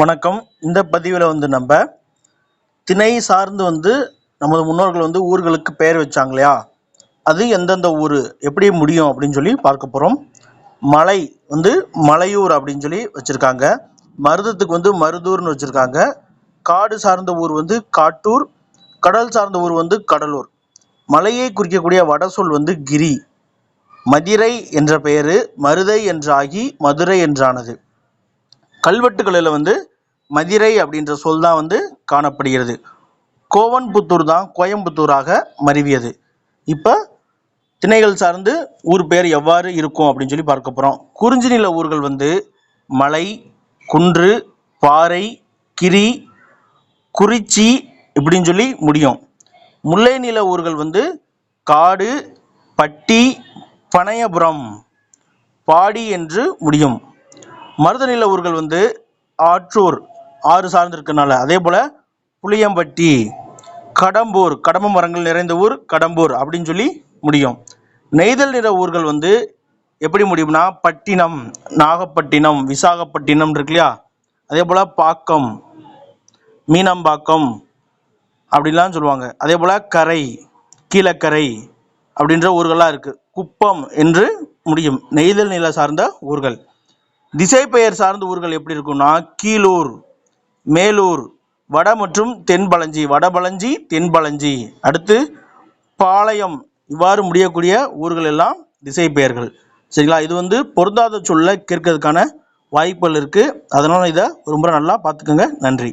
வணக்கம். இந்த பதிவில் வந்து நம்ம திணை சார்ந்து வந்து நமது முன்னோர்கள் வந்து ஊர்களுக்கு பெயர் வச்சாங்க இல்லையா அது எந்தெந்த ஊர் எப்படி முடியும் அப்படின்னு சொல்லி பார்க்க போகிறோம் மலை வந்து மலையூர் அப்படின்னு சொல்லி வச்சுருக்காங்க. மருதத்துக்கு வந்து மருதூர்னு வச்சுருக்காங்க. காடு சார்ந்த ஊர் வந்து காட்டூர் கடல் சார்ந்த ஊர் வந்து கடலூர். மலையை குறிக்கக்கூடிய வடசொல் வந்து கிரி. மதிரை என்ற பெயர் மருதை என்றாகி மதுரை என்றானது. கல்வெட்டுகளில் வந்து மதிரை அப்படின்ற சொல் தான் வந்து காணப்படுகிறது. கோவன்புத்தூர் தான் கோயம்புத்தூராக மருவியது. இப்போ திணைகள் சார்ந்து ஊர் பெயர் எவ்வாறு இருக்கும் அப்படின்னு சொல்லி பார்க்க போகிறோம் குறிஞ்சி நில ஊர்கள் வந்து மலை குன்று பாறை கிரி குறிச்சி இப்படின்னு சொல்லி முடியும். முல்லை நில ஊர்கள் வந்து காடு பட்டி பனையபுரம் பாடி என்று முடியும். மருதநில ஊர்கள் வந்து ஆற்றூர் ஆறு சார்ந்திருக்கனால. அதே போல் புளியம்பட்டி கடம்பூர் கடம்ப மரங்கள் நிறைந்த ஊர் கடம்பூர் அப்படின்னு சொல்லி முடியும். நெய்தல் நிற ஊர்கள் வந்து எப்படி முடியும்னா பட்டினம் நாகப்பட்டினம் விசாகப்பட்டினம் இருக்கு இல்லையா? அதே போல் பாக்கம் மீனம்பாக்கம் அப்படிலாம் சொல்லுவாங்க. அதே போல் கரை கீழக்கரை அப்படின்ற ஊர்களாக இருக்குது குப்பம் என்று முடியும். நெய்தல் நில சார்ந்த ஊர்கள். திசை பெயர் சார்ந்த ஊர்கள் எப்படி இருக்கும்னா கீழூர் மேலூர் வட மற்றும் தென்பளஞ்சி வடபளஞ்சி தென்பளஞ்சி அடுத்து பாளையம். இவ்வாறு முடியக்கூடிய ஊர்கள் எல்லாம் திசை பெயர்கள் சரிங்களா? இது வந்து பொருந்தாத சொல்ல கேட்கறதுக்கான வாய்ப்புகள் இருக்குது அதனால் இதை ரொம்ப நல்லா பார்த்துக்கோங்க. நன்றி.